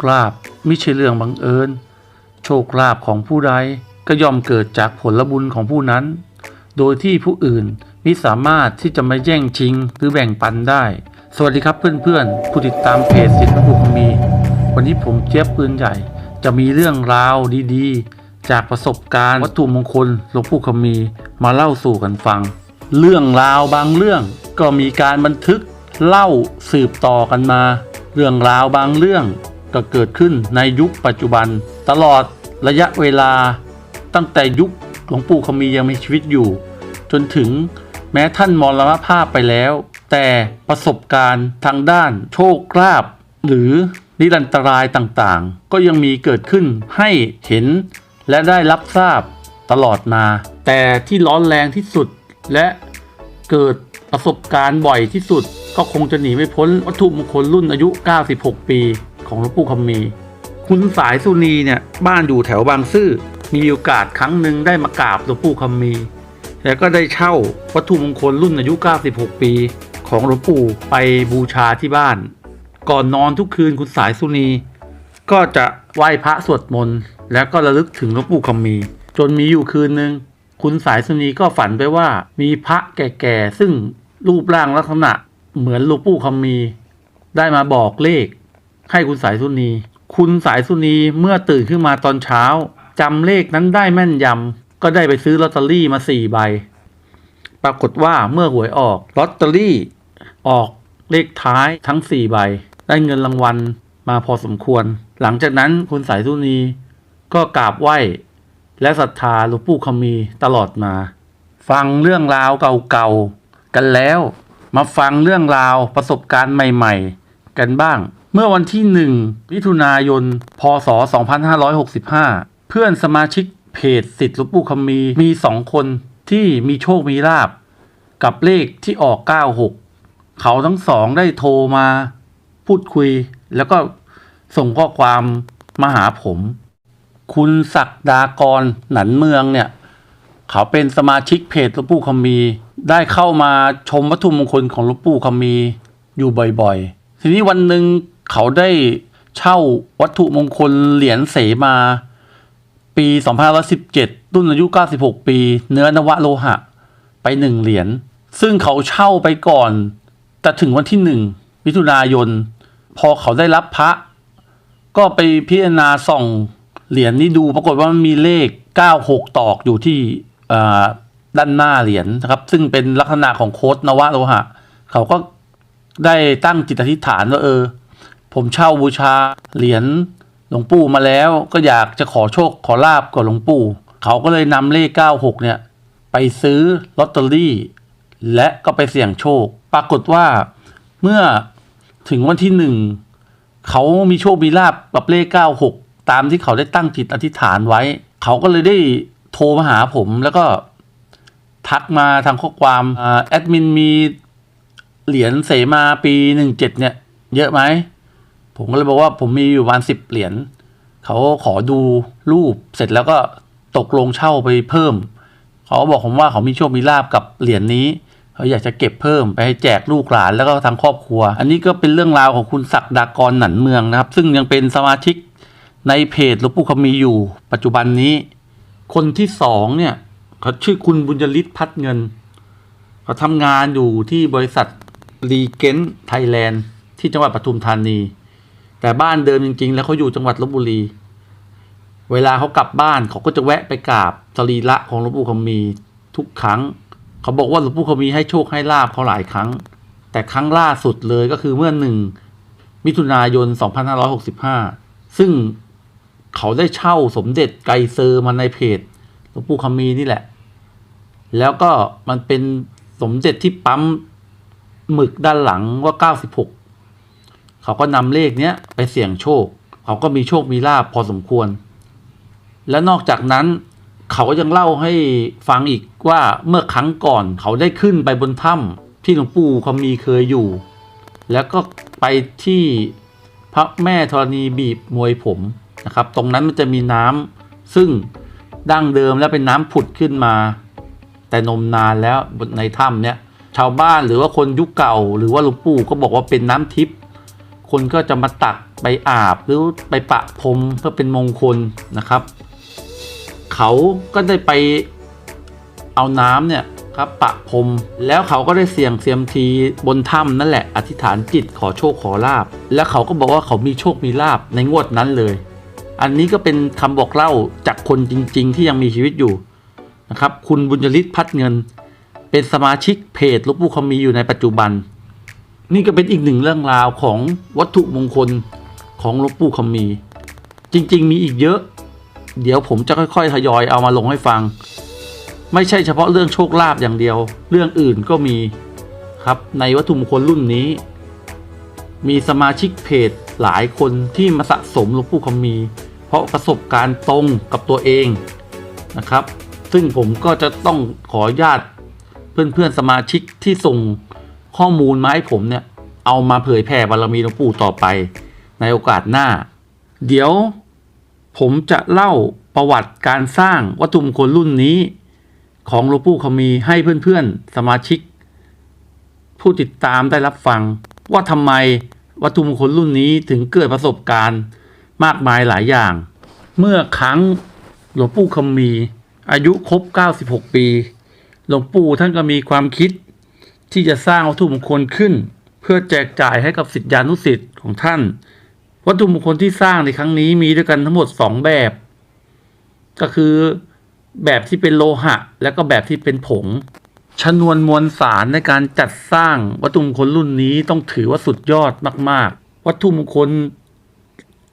คลาภไม่ใช่เรื่องบังเอิญ โชคลาภของผู้ใดก็ย่อมเกิดจากผลบุญของผู้นั้น โดยที่ผู้อื่นมิสามารถที่จะมาแย่งชิงหรือแบ่งปันได้ สวัสดีครับเพื่อนๆ ผู้ติดตามเพจสิทธิ์พระบุคมี วันนี้ผมเจี๊ยบปืนใหญ่ จะมีเรื่องราวดีๆ จากประสบการณ์วัตถุมงคลหลวงปู่คมีมาเล่าสู่กันฟัง เรื่องราวบางเรื่องก็มีการบันทึกเล่าสืบต่อกันมา เรื่องราวบางเรื่อง ก็เกิดขึ้นในยุคปัจจุบัน ตลอดระยะเวลาตั้งแต่ยุคหลวงปู่คำมียังมีชีวิตอยู่ จนถึงแม้ท่านมรณภาพไปแล้ว แต่ประสบการณ์ทางด้านโชคลาภหรือนิรันตรายต่างๆ ก็ยังมีเกิดขึ้นให้เห็นและได้รับทราบตลอดมา แต่ที่ร้อนแรงที่สุดและเกิดประสบการณ์บ่อยที่สุด ก็คงจะหนีไม่พ้นวัตถุมงคลรุ่นอายุ 96 ปี ของหลวงปู่คำมี คุณสายสุนีเนี่ยบ้านอยู่แถวบางซื่อมีโอกาสครั้งหนึ่งได้มากราบหลวงปู่คำมี แล้วก็ได้เช่าวัตถุมงคลรุ่นอายุ 96 ปี ของหลวงปู่ไปบูชาที่บ้าน ก่อนนอนทุกคืนคุณสายสุนี ก็จะไหว้พระสวดมนต์แล้วก็ระลึกถึงหลวงปู่คำมี จนมีอยู่คืนหนึ่งคุณสายสุนีก็ฝันไปว่ามีพระแก่ๆ ซึ่งรูปร่างลักษณะเหมือนหลวงปู่คำมี ได้มาบอกเลข ให้คุณสายสุนี คุณสายสุนีเมื่อตื่นขึ้นมาตอนเช้าจำเลขนั้นได้แม่นยำก็ได้ไปซื้อลอตเตอรี่มาสี่ใบ ปรากฏว่าเมื่อหวยออกลอตเตอรี่ ออกเลขท้ายทั้งสี่ใบ ได้เงินรางวัลมาพอสมควร หลังจากนั้นคุณสายสุนีก็กราบไหว้และศรัทธาหลวงปู่คำมีตลอดมา ฟังเรื่องราวเก่าๆกันแล้ว มาฟังเรื่องราวประสบการณ์ใหม่ ๆ กันบ้าง เมื่อวันที่ 1 มิถุนายน พศ 2565 เพื่อนสมาชิกเพจสิทธิ์ลวงปู่คำมีมีสองคนที่มีโชคมีลาบ กับเลขที่ออก 96 เขาทั้งสองได้โทรมาพูดคุย แล้วก็ส่งข้อความมาหาผม คุณศักดากรหนันเมืองเนี่ย เขาเป็นสมาชิกเพจลวงปู่คำมี ได้เข้ามาชมวัตถุมงคลของลวงปู่คำมีอยู่บ่อยๆ ทีนี้วันหนึ่ง เขาได้เช่าวัตถุมงคลเหรียญเสมา ปี 2517 รุ่นอายุ 96 ปี เนื้อนวโลหะ ไปหนึ่งเหรียญ ซึ่งเขาเช่าไปก่อน แต่ถึงวันที่หนึ่งมิถุนายน พอเขาได้รับพระ ก็ไปพิจารณาส่องเหรียญนี้ดูปรากฏว่ามันมีเลข 96 ตอกอยู่ที่ด้านหน้าเหรียญนะครับ ซึ่งเป็นลักษณะของโค้ดนวโลหะ เขาก็ได้ตั้งจิตอธิษฐานว่าเออ ผมเช่าบูชาเหรียญหลวงปู่มาแล้ว ก็อยากจะขอโชคขอลาบกับหลวงปู่ เขาก็เลยนำเลข 96 เนี่ย ไปซื้อลอตเตอรี่ และก็ไปเสี่ยงโชค ปรากฏว่าเมื่อถึงวันที่หนึ่งเขามีโชคมีลาบกับเลข 96 ตามที่เขาได้ตั้งจิตอธิษฐานไว้ เขาก็เลยได้โทรมาหาผมแล้วก็ทักมาทางข้อความอ่าแอดมินมีเหรียญเสมาปี 17 เนี่ย เยอะไหม ผมก็เลยบอกว่าผมมีอยู่ประมาณสิบเหรียญเขาขอดูรูปเสร็จแล้วก็ตกลงเช่าไปเพิ่ม เขาบอกผมว่าเขามีโชคมีลาบกับเหรียญนี้ เขาอยากจะเก็บเพิ่มไปให้แจกลูกหลานแล้วก็ทางครอบครัว อันนี้ก็เป็นเรื่องราวของคุณศักดากรหนันเมืองนะครับ ซึ่งยังเป็นสมาชิกในเพจหลวงปู่คำมีอยู่ ปัจจุบันนี้ คนที่สองเนี่ยเขาชื่อคุณบุญยฤทธิ์พัดเงิน เขาทำงานอยู่ที่บริษัทรีเกนไทยแลนด์ที่จังหวัดปทุมธานี แต่บ้านเดิมจริง ๆ แล้วเขาอยู่จังหวัดลบบุรี เวลาเขากลับบ้านเขาก็จะแวะไปกราบสรีระของหลวงปู่คำมีทุกครั้ง เขาบอกว่าหลวงปู่คำมีให้โชคให้ลาบเขาหลายครั้ง แต่ครั้งล่าสุดเลยก็คือเมื่อหนึ่งมิถุนายน 2565 ซึ่งเขาได้เช่าสมเด็จไกเซอร์มาในเพจหลวงปู่คำมีนี่แหละ แล้วก็มันเป็นสมเด็จที่ปั๊มหมึกด้านหลังว่า 96 เขาก็นำเลขเนี้ยไปเสี่ยงโชค เขาก็มีโชคมีลาบพอสมควร และนอกจากนั้นเขาก็ยังเล่าให้ฟังอีกว่าเมื่อครั้งก่อนเขาได้ขึ้นไปบนถ้ำที่หลวงปู่เขามีเคยอยู่ แล้วก็ไปที่พระแม่ธรณีบีบมวยผมนะครับ ตรงนั้นมันจะมีน้ำซึ่งดั้งเดิมแล้วเป็นน้ำผุดขึ้นมา แต่นมนานแล้วในถ้ำเนี้ยชาวบ้านหรือว่าคนยุคเก่า หรือว่าหลวงปู่ก็บอกว่าเป็นน้ำทิพย์ คนก็จะมาตักไปอาบหรือไปปะพรมเพื่อเป็นมงคลนะครับ เขาก็ได้ไปเอาน้ำเนี่ยครับปะพรมแล้วเขาก็ได้เสี่ยงเซียมทีบนถ้ำนั่นแหละ อธิษฐานจิตขอโชคขอลาบ แล้วเขาก็บอกว่าเขามีโชคมีลาบในงวดนั้นเลย อันนี้ก็เป็นคำบอกเล่าจากคนจริง ๆ ที่ยังมีชีวิตอยู่นะครับ คุณบุญยฤทธิ์พัดเงิน เป็นสมาชิกเพจลูกปู่คำมีอยู่ในปัจจุบัน นี่ก็เป็นอีกหนึ่งเรื่องราวของวัตถุมงคลของหลวงปู่คำมี จริง ๆ มีอีกเยอะ เดี๋ยวผมจะค่อย ๆ ทยอยเอามาลงให้ฟัง ไม่ใช่เฉพาะเรื่องโชคลาภอย่างเดียว เรื่องอื่นก็มีครับในวัตถุมงคลรุ่นนี้ มีสมาชิกเพจหลายคนที่มาสะสมหลวงปู่คำมี เพราะประสบการณ์ตรงกับตัวเองนะครับ ซึ่งผมก็จะต้องขออนุญาตเพื่อนๆสมาชิกที่ส่ง ข้อมูลมาให้ผมเนี่ย เอามาเผยแผ่บารมีหลวงปู่ต่อไป ในโอกาสหน้า เดี๋ยวผมจะเล่าประวัติการสร้างวัตถุมงคลรุ่นนี้ ของหลวงปู่เขามีให้เพื่อนๆสมาชิก ผู้ติดตามได้รับฟัง ว่าทำไมวัตถุมงคลรุ่นนี้ถึงเกิดประสบการณ์มากมายหลายอย่าง เมื่อครั้งหลวงปู่คำมี อายุครบ 96 ปี หลวงปู่ท่านก็มีความคิด ที่จะสร้างวัตถุมงคลขึ้น เพื่อแจกจ่ายให้กับสิทธิานุสิทธิ์ของท่าน วัตถุมงคลที่สร้างในครั้งนี้มีด้วยกันทั้งหมด 2 แบบ ก็คือแบบที่เป็นโลหะ และก็แบบที่เป็นผงชนวนมวลสารในการจัดสร้างวัตถุมงคลรุ่นนี้ต้องถือว่าสุดยอดมาก ๆ วัตถุมงคล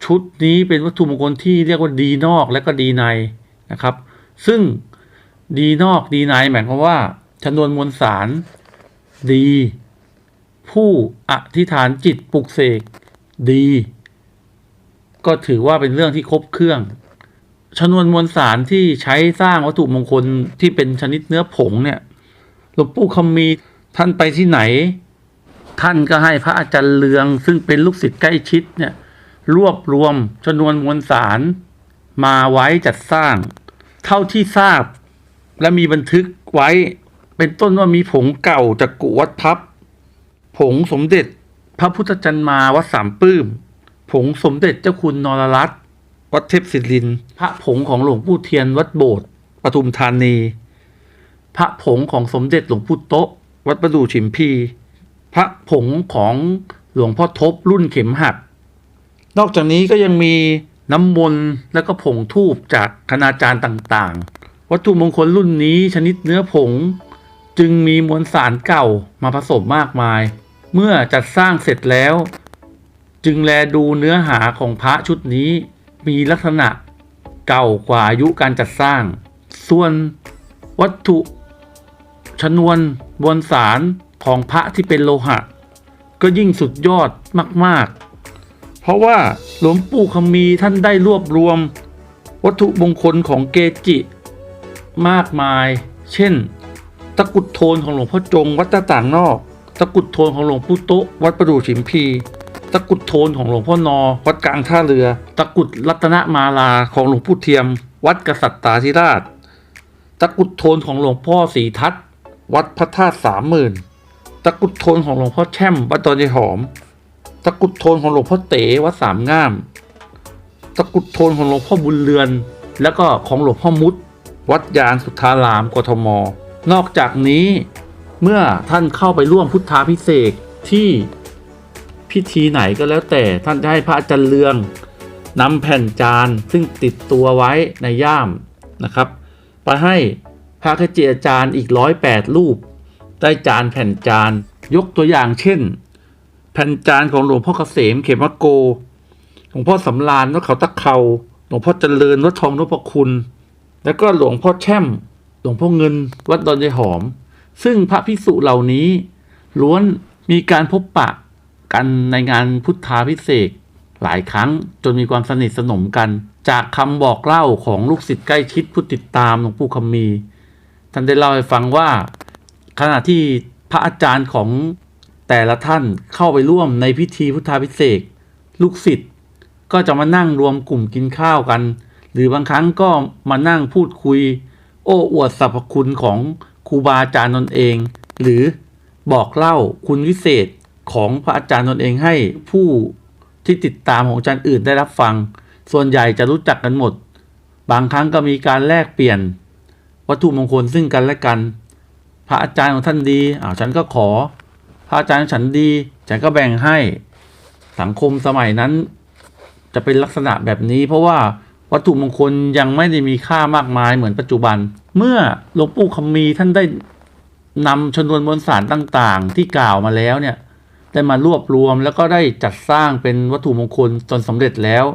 ชุดนี้เป็นวัตถุมงคลที่เรียกว่าดีนอกและก็ดีในนะครับ ซึ่งดีนอกดีในหมายความว่าชนวนมวลสาร ดี ผู้อธิษฐานจิตปลุกเสกดี ก็ถือว่าเป็นเรื่องที่ครบเครื่อง ชนวนมวลสารที่ใช้สร้างวัตถุมงคลที่เป็นชนิดเนื้อผงเนี่ยหลวงปู่คำมีท่านไปที่ไหน ท่านก็ให้พระอาจารย์เลือง ซึ่งเป็นลูกศิษย์ใกล้ชิดเนี่ย รวบรวมชนวนมวลสารมาไว้จัดสร้าง เท่าที่ทราบและมีบันทึกไว้ เป็นต้นว่ามีผงเก่าจากกุวัดพับ ผงสมเด็จพระพุทธจันมาวัดสามปื้ม ผงสมเด็จเจ้าคุณนรรัตน์วัดเทพศิริน พระผงของหลวงปู่เทียนวัดโบสถ์ปทุมธานี พระผงของสมเด็จหลวงปู่โตะวัดประดู่ฉิมพี พระผงของหลวงพ่อทบรุ่นเข็มหัก นอกจากนี้ก็ยังมีน้ำมนต์และก็ผงทูบจากคณาจารย์ต่างๆ วัตถุมงคลรุ่นนี้ชนิดเนื้อผง จึงมีมวลสารเก่ามาผสมมากมาย เมื่อจัดสร้างเสร็จแล้ว จึงแลดูเนื้อหาของพระชุดนี้ มีลักษณะเก่ากว่าอายุการจัดสร้าง ส่วนวัตถุชนวนบนสารของพระที่เป็นโลหะ ก็ยิ่งสุดยอดมาก ๆ เพราะว่าหลวงปู่คำมีท่านได้รวบรวม วัตถุมงคลของเกจิ มากมาย เช่น ตะกุดโทนของหลวงพ่อจงวัดตาต่างนอก ตะกุดโทนของหลวงปู่โตะวัดประดู่ฉิมพีตะกุดโทนของหลวงพ่อนอ วัดกลางท่าเรือ ตะกุดรัตนมาลาของหลวงปู่เทียม วัดกษัตริย์ตาธิราช ตะกุดโทนของหลวงพ่อศรีทัตน์วัดพระธาตุสามหมื่นตะกุดโทนของหลวงพ่อแช่มวัดดอนยายหอม ตะกุดโทนของหลวงพ่อเต๋วัดสามง่าม ตะกุดโทนของหลวงพ่อบุญเรือน แล้วก็ของหลวงพ่อมุด วัดยางสุทธารามกทม นอกจากนี้เมื่อท่านเข้าไปร่วมพุทธาพิเศษที่พิธีไหนก็แล้วแต่ท่านจะให้พระอาจารย์เลืองนำแผ่นจานซึ่งติดตัวไว้ในย่ามนะครับไปให้พระคเจอาจารย์อีกร้อยแปดรูป ได้จานแผ่นจานยกตัวอย่างเช่น แผ่นจานของหลวงพ่อเกษมเขมโกหลวงพ่อสำราญวัดเขาตะเขาหลวงพ่อเจริญวัดทองนพคุณ แล้วก็หลวงพ่อแช่ม หลวงพ่อเงิน วัดดอนยายหอม ซึ่งพระภิกษุเหล่านี้ ล้วนมีการพบปะกันในงานพุทธาพิเศษหลายครั้งจนมีความสนิทสนมกัน จากคำบอกเล่าของลูกศิษย์ใกล้ชิดผู้ติดตามหลวงปู่คำมี ท่านได้เล่าให้ฟังว่า ขณะที่พระอาจารย์ของแต่ละท่านเข้าไปร่วมในพิธีพุทธาพิเศษลูกศิษย์ก็จะมานั่งรวมกลุ่มกินข้าวกัน หรือบางครั้งก็มานั่งพูดคุย โอ้อวดสรรพคุณของครูบาอาจารย์ตนเอง หรือบอกเล่าคุณวิเศษของพระอาจารย์ตนเองให้ผู้ที่ติดตามของอาจารย์อื่นได้รับฟัง ส่วนใหญ่จะรู้จักกันหมด บางครั้งก็มีการแลกเปลี่ยน วัตถุมงคลซึ่งกันและกัน พระอาจารย์ของท่านดีอ้าวฉันก็ขอ พระอาจารย์ฉันดี ฉันก็แบ่งให้ สังคมสมัยนั้น จะเป็นลักษณะแบบนี้ เพราะว่า วัตถุมงคลยังไม่ได้มีค่ามากมายเหมือนปัจจุบัน เมื่อหลวงปู่คำมีท่านได้นำชนวนมวลสารต่างๆ ที่กล่าวมาแล้วเนี่ยได้มารวบรวมแล้วก็ได้จัดสร้างเป็นวัตถุมงคลจนสำเร็จแล้ว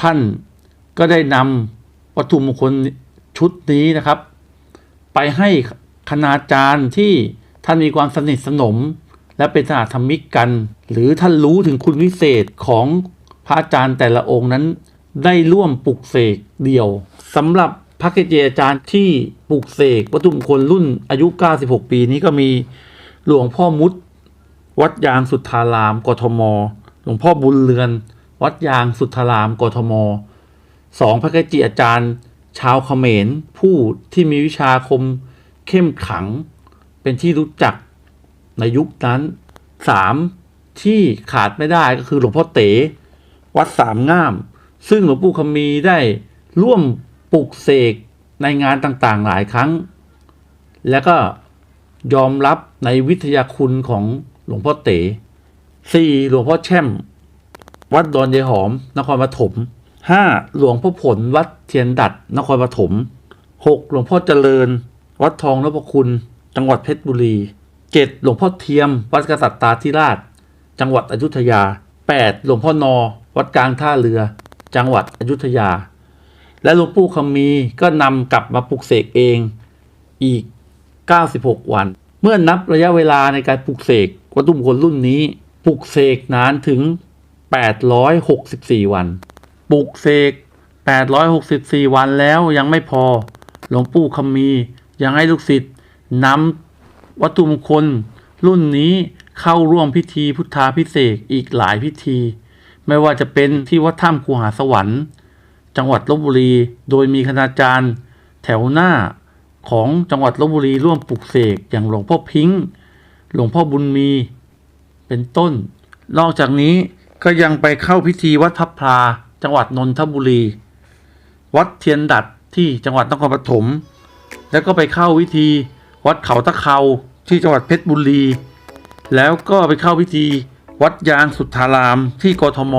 ท่านก็ได้นำวัตถุมงคลชุดนี้นะครับ ไปให้คณาจารย์ที่ท่านมีความสนิทสนม และเป็นสหธรรมิกกัน หรือท่านรู้ถึงคุณวิเศษของพระอาจารย์แต่ละองค์นั้น ได้ร่วมปลุกเสกเดี่ยวสำหรับพระเกจิอาจารย์ที่ปลุกเสกวัตถุมงคลรุ่นอายุ 96 ปีนี้ก็มีหลวงพ่อมุดวัดยางสุทธาราม กทม หลวงพ่อบุญเรือน วัดยางสุทธาราม กทมสองพระเกจิอาจารย์ ชาวเขมรผู้ที่มีวิชาคมเข้มขัง เป็นที่รู้จักในยุคนั้นสามที่ขาดไม่ได้ก็คือหลวงพ่อเต๋วัดสามง่าม ซึ่งหลวงปู่คำมีได้ร่วมปลุกเสกในงานต่างๆหลายครั้ง แล้วก็ยอมรับในวิทยาคุณของหลวงพ่อเต๋สี่หลวงพ่อแช่ม วัดดอนยายหอม นครปฐมห้าหลวงพ่อผลวัดเทียนดัด นครปฐมหกหลวงพ่อเจริญ วัดทองนพคุณ จังหวัดเพชรบุรีเจ็ดหลวงพ่อเทียม วัดกษัตริย์ตาธิราช จังหวัดอยุธยาแปดหลวงพ่อนอ วัดกลางท่าเรือ จังหวัดอยุธยา และหลวงปู่คำมีก็นำกลับมาปลุกเสกเองอีก 96 วัน เมื่อนับระยะเวลาในการปลุกเสกวัตถุมงคลรุ่นนี้ปลุกเสกนานถึง 864 วัน ปลุกเสก 864 วันแล้วยังไม่พอ หลวงปู่คำมียังให้ลูกศิษย์นำวัตถุมงคลรุ่นนี้เข้าร่วมพิธีพุทธาพิเศษอีกหลายพิธี ไม่ว่าจะเป็นที่วัดถ้ำคูหาสวรรค์ จังหวัดลบบุรี โดยมีคณาจารย์ แถวหน้าของจังหวัดลบบุรีร่วมปลุกเสกอย่างหลวงพ่อพิงค์หลวงพ่อบุญมี เป็นต้น นอกจากนี้ก็ยังไปเข้าพิธีวัดพับพลาจังหวัดนนทบุรี วัดเทียนดัดที่จังหวัดนครปฐมแล้วก็ไปเข้าพิธีวัดเขาตะเคาที่จังหวัดเพชรบุรี แล้วก็ไปเข้าพิธี วัดยางสุทธารามที่กทม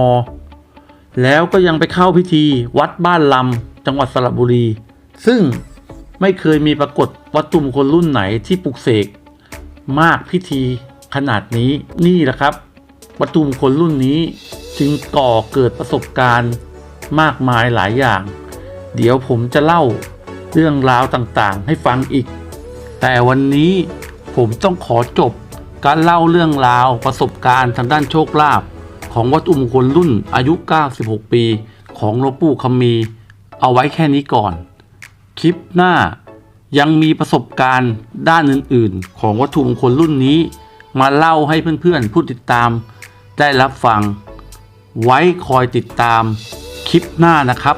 แล้วก็ยังไปเข้าพิธีวัดบ้านลำจังหวัดสระบุรี ซึ่งไม่เคยมีปรากฏวัตถุมงคลรุ่นไหนที่ปลุกเสกมากพิธีขนาดนี้นี่แหละครับ วัตถุมงคลรุ่นนี้จึงก่อเกิดประสบการณ์มากมายหลายอย่าง เดี๋ยวผมจะเล่าเรื่องราวต่างๆ ให้ฟังอีก แต่วันนี้ผมต้องขอจบ การเล่าเรื่องราวประสบการณ์ทางด้านโชคลาภของวัตถุมงคลรุ่นอายุ 96 ปี ของหลวงปู่คำมี เอาไว้แค่นี้ก่อน คลิปหน้ายังมีประสบการณ์ด้านอื่นๆ ของวัตถุมงคลรุ่นนี้ มาเล่าให้เพื่อนๆผู้ติดตาม ได้รับฟัง ไว้คอยติดตามคลิปหน้านะครับ